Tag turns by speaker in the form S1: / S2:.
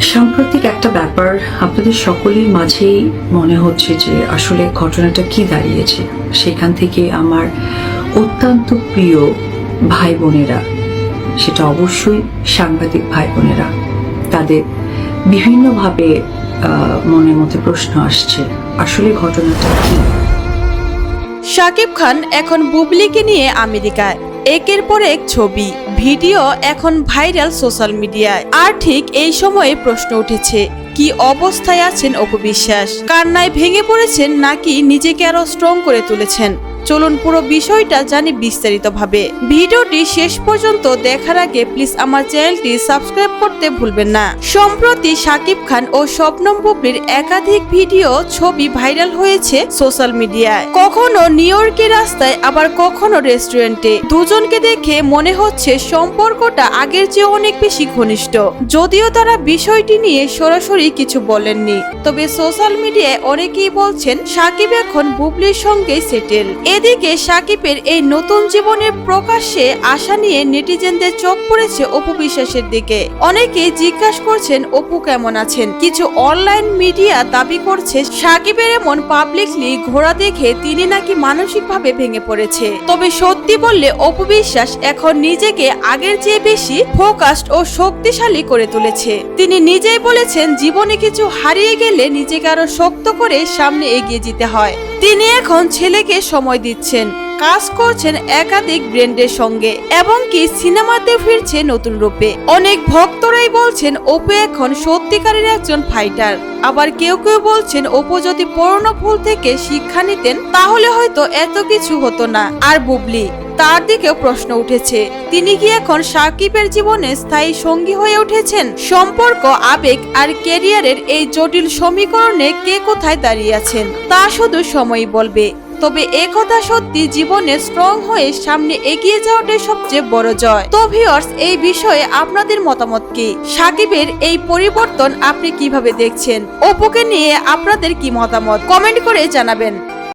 S1: সাম্প্রতিক একটা ব্যাপার আপনাদের সকলের মাঝেই মনে হচ্ছে যে আসলে ঘটনাটা কি দাঁড়িয়েছে? সেখান থেকে আমার অত্যন্ত প্রিয় ভাই বোনেরা সেটা অবশ্যই সাংবাদিক ভাই বোনেরা তাদের বিভিন্নভাবে মনের মধ্যে প্রশ্ন আসছে, আসলে ঘটনাটা কি?
S2: শাকিব খান এখন বুবলিকে নিয়ে আমেরিকায়। একের পর এক ছবি, ভিডিও এখন ভাইরাল সোশ্যাল মিডিয়ায়। আর ঠিক এই সময়ে প্রশ্ন উঠেছে, কি অবস্থায় আছেন অপবিশ্বাস কান্নায় ভেঙে পড়েছেন নাকি নিজেকে আরও স্ট্রং করে তুলেছেন? চলুন পুরো বিষয়টা জানি বিস্তারিতভাবে। ভিডিওটি শেষ পর্যন্ত দেখার আগে প্লিজ আমার চ্যানেলটি সাবস্ক্রাইব করতে ভুলবেন না। সম্প্রতি সাকিব খান ও শবনম বুবলির একাধিক ভিডিও ছবি ভাইরাল হয়েছে সোশ্যাল মিডিয়ায় কখনো নিউ ইয়র্কের রাস্তায়, আবার কখনো রেস্টুরেন্টে দুজনকে দেখে মনে হচ্ছে সম্পর্কটা আগের চেয়ে অনেক বেশি ঘনিষ্ঠ। যদিও তারা বিষয়টি নিয়ে সরাসরি কিছু বলেননি। তবে সোশ্যাল মিডিয়ায় অনেকেই বলছেন, সাকিব এখন বুবলির সঙ্গে সেটেল এদিকে সাকিবের এই নতুন জীবনের প্রকাশ্যে আশা নিয়ে নেটিজেনদের চোখ পড়েছে অপু বিশ্বাসের দিকে। অনেকে জিজ্ঞাসা করছেন, অপু কেমন আছেন? কিছু অনলাইন মিডিয়া দাবি করছে, সাকিবের এমন পাবলিকলি ঘোরা দেখে তিনি নাকি মানসিকভাবে ভেঙে পড়েছে। তবে সত্যি বললে, অপু বিশ্বাস এখন নিজেকে আগের চেয়ে বেশি ফোকাসড ও শক্তিশালী করে তুলেছে। তিনি নিজেই বলেছেন, জীবনে কিছু হারিয়ে গেলে নিজেকে আরও শক্ত করে সামনে এগিয়ে যেতে হয়। তিনি এখন ছেলেকে সময় দিচ্ছেন। কাজ করছেন একাধিক ব্র্যান্ডের সঙ্গে এবং কি সিনেমাতে ফিরছে নতুন রূপে। অনেক ভক্তরাই বলছেন, অপু এখন সত্যিকারের একজন ফাইটার আবার কেউ কেউ বলছেন, অপু যদি পুরনো থেকে শিক্ষা নিতেন, তাহলে হয়তো এত কিছু হতো না। আর বুবলি, তার দিকেও প্রশ্ন উঠেছে, তিনি কি এখন সাকিবের জীবনে স্থায়ী সঙ্গী হয়ে উঠেছেন? সম্পর্ক, আবেগ আর ক্যারিয়ারের এই জটিল সমীকরণে কে কোথায় দাঁড়িয়ে আছেন, তা শুধু সময়ই বলবে। তবে একথা সত্যি জীবনে স্ট্রং হয়ে সামনে এগিয়ে যাওয়াটাই সবচেয়ে বড় জয়। তো ভিউয়ার্স এই বিষয়ে আপনাদের মতামত কি? সাকিবের এই পরিবর্তন আপনি কীভাবে দেখছেন? অপুকে নিয়ে আপনাদের কি মতামত? কমেন্ট করে জানাবেন।